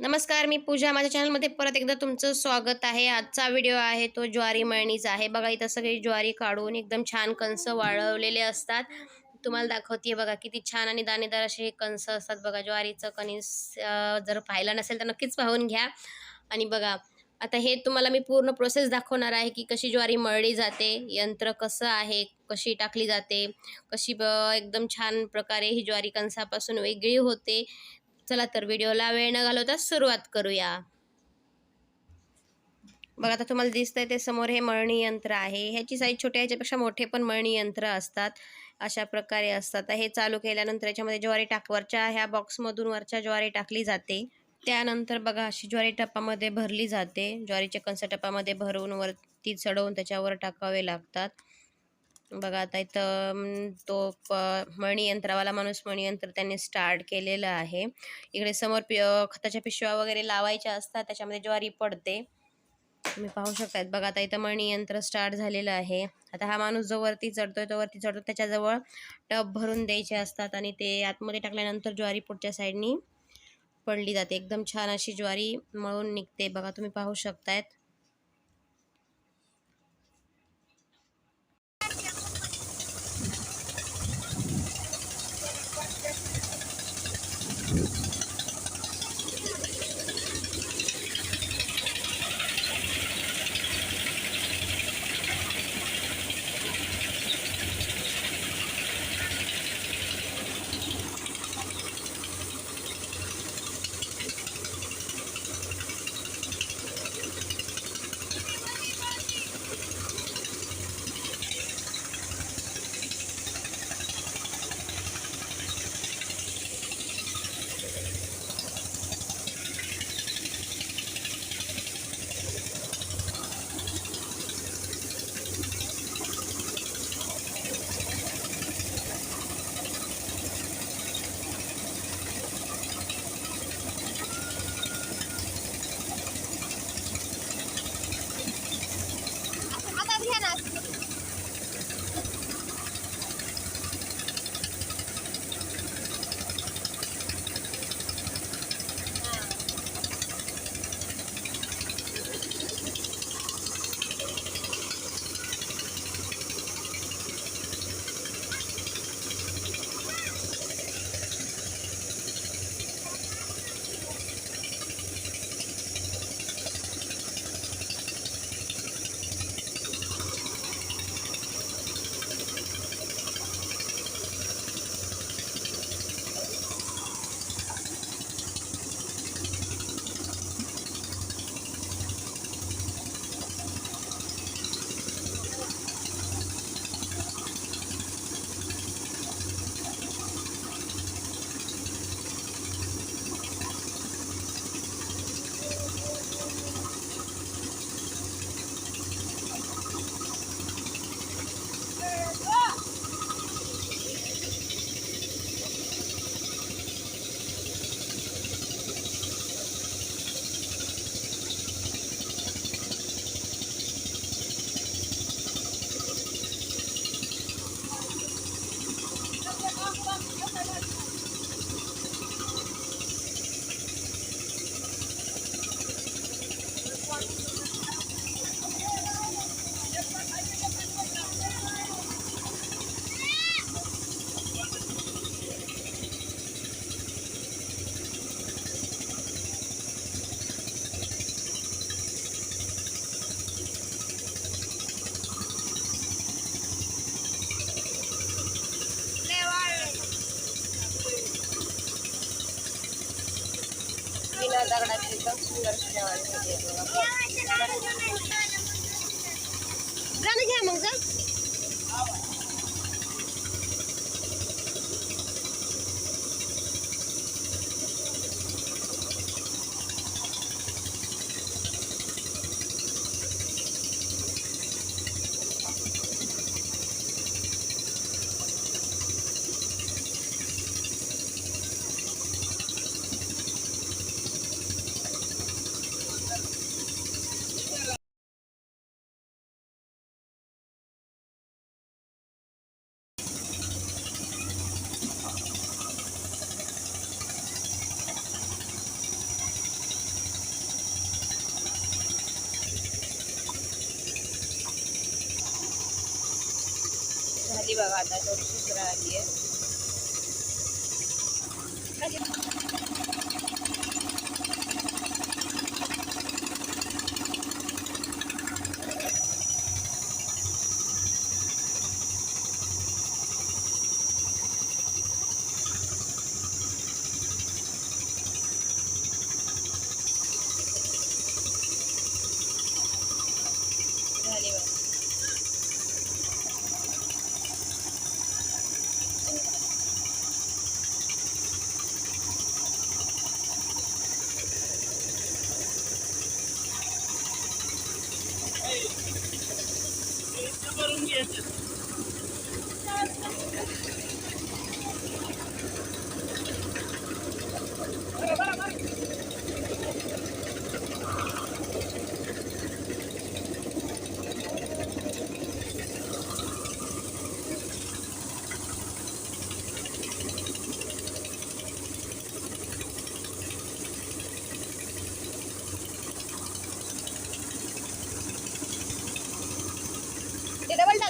नमस्कार मी पूजा. माझ्या चॅनलमध्ये परत एकदा तुमचं स्वागत आहे. आजचा व्हिडिओ आहे तो ज्वारी मळणीचा आहे. बघा इथं सगळी ज्वारी काढून एकदम छान कंस वाळवलेले असतात. तुम्हाला दाखवते बघा किती छान आणि दाणेदार असे हे कंस असतात बघा. ज्वारीचं कणीस जर पाहिलं नसेल तर नक्कीच पाहून घ्या. आणि बघा आता हे तुम्हाला मी पूर्ण प्रोसेस दाखवणार आहे की कशी ज्वारी मळली जाते यंत्र कसं आहे कशी टाकली जाते कशी ब एकदम छान प्रकारे ही ज्वारी कणसापासून वेगळी होते. चला तर व्हिडिओला वेळ न घालवता सुरुवात करूया. बघा आता तुम्हाला दिसतंय ते समोर हे मळणी यंत्र आहे. ह्याची साईज छोट्या ह्याच्यापेक्षा मोठे पण मळणी यंत्र असतात. अशा प्रकारे असतात. हे चालू केल्यानंतर याच्यामध्ये ज्वारी टाक वरच्या ह्या बॉक्समधून वरच्या ज्वारी टाकली जाते. त्यानंतर बघा अशी ज्वारी टप्पामध्ये भरली जाते. ज्वारीचे कणसं टपामध्ये भरून वरती चढवून त्याच्यावर टाकावे लागतात. बघा आता इथं तो प मणी यंत्रावाला माणूस मणी यंत्र त्यांनी स्टार्ट केलेलं आहे. इकडे समोर पि खताच्या पिशव्या वगैरे लावायच्या असतात त्याच्यामध्ये ज्वारी पडते. तुम्ही पाहू शकतात बघा आता इथं मणीयंत्र स्टार्ट झालेलं आहे. आता हा माणूस जो वरती चढतोय तो वरती चढतो त्याच्याजवळ टब भरून द्यायचे असतात आणि ते आतमध्ये टाकल्यानंतर ज्वारी पुढच्या साईडनी पडली जाते. एकदम छान अशी ज्वारी मळून निघते. बघा तुम्ही पाहू शकतायत. दगडाची एकदम सुंदर जेवायला घ्या मग बघा आता थोडीशी राहिली आहे. ते डबल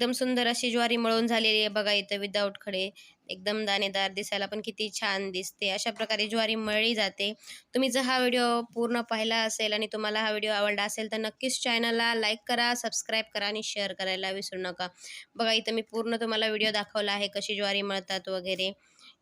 एकदम सुंदर अशी ज्वारी मळून झालेली आहे बघा इथं विदाऊट खडे. एकदम दाणेदार दिसायला पण किती छान दिसते. अशा प्रकारे ज्वारी मळली जाते. तुम्ही जर हा व्हिडिओ पूर्ण पाहिला असेल आणि तुम्हाला हा व्हिडिओ आवडला असेल तर नक्कीच चॅनलला लाईक करा सबस्क्राईब करा आणि शेअर करायला विसरू नका. बघा इथं मी पूर्ण तुम्हाला व्हिडिओ दाखवला आहे कशी ज्वारी मळतात वगैरे.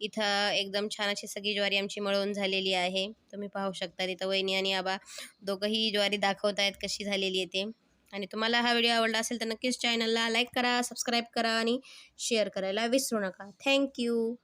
इथं एकदम छान अशी सगळी ज्वारी आमची मळून झालेली आहे. तुम्ही पाहू शकता इथं वहिनी आणि आबा दोघंही ज्वारी दाखवत आहेत कशी झालेली आहे ते. आणि तुम्हाला हा व्हिडिओ आवडला असेल तर नक्कीच चॅनलला लाईक करा सबस्क्राईब करा आणि शेअर करायला विसरू नका. थँक्यू